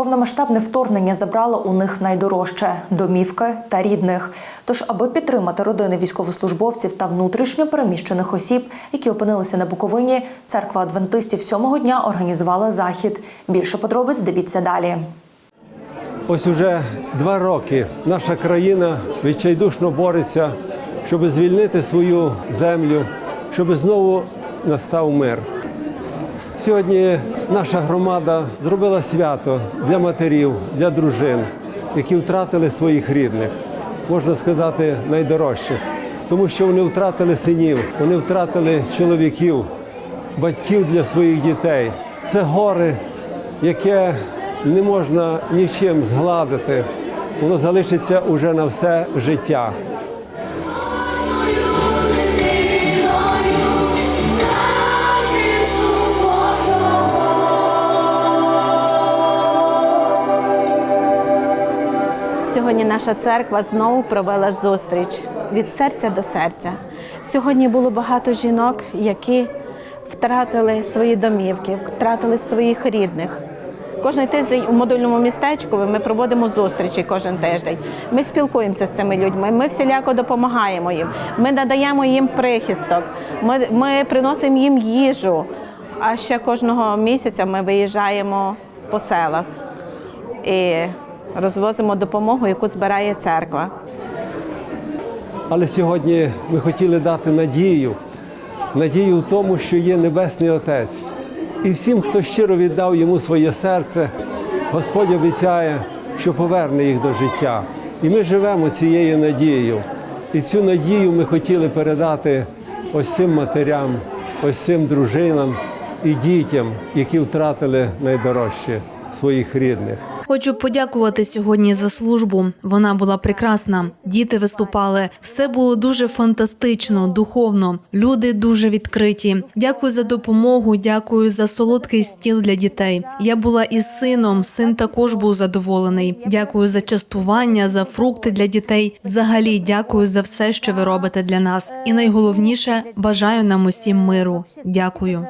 Повномасштабне вторгнення забрало у них найдорожче домівки та рідних. Тож, аби підтримати родини військовослужбовців та внутрішньо переміщених осіб, які опинилися на Буковині, церква адвентистів сьомого дня організувала захід. Більше подробиць дивіться далі. Ось уже два роки наша країна відчайдушно бореться, щоб звільнити свою землю, щоб знову настав мир. Сьогодні наша громада зробила свято для матерів, для дружин, які втратили своїх рідних, можна сказати, найдорожчих, тому що вони втратили синів, вони втратили чоловіків, батьків для своїх дітей. Це горе, яке не можна нічим згладити. Воно залишиться уже на все життя. Сьогодні наша церква знову провела зустріч від серця до серця. Сьогодні було багато жінок, які втратили свої домівки, втратили своїх рідних. Кожен тиждень у модульному містечку ми проводимо зустрічі кожен тиждень. Ми спілкуємося з цими людьми, ми всіляко допомагаємо їм, ми надаємо їм прихисток, ми, ми приносимо їм їжу. А ще кожного місяця ми виїжджаємо по селах і розвозимо допомогу, яку збирає церква. Але сьогодні ми хотіли дати надію, надію в тому, що є Небесний Отець. І всім, хто щиро віддав йому своє серце, Господь обіцяє, що поверне їх до життя. І ми живемо цією надією. І цю надію ми хотіли передати ось цим матерям, ось цим дружинам і дітям, які втратили найдорожче своїх рідних. Хочу подякувати сьогодні за службу. Вона була прекрасна. Діти виступали. Все було дуже фантастично, духовно. Люди дуже відкриті. Дякую за допомогу. Дякую за солодкий стіл для дітей. Я була із сином. Син також був задоволений. Дякую за частування, за фрукти для дітей. Взагалі, дякую за все, що ви робите для нас. І найголовніше бажаю нам усім миру. Дякую.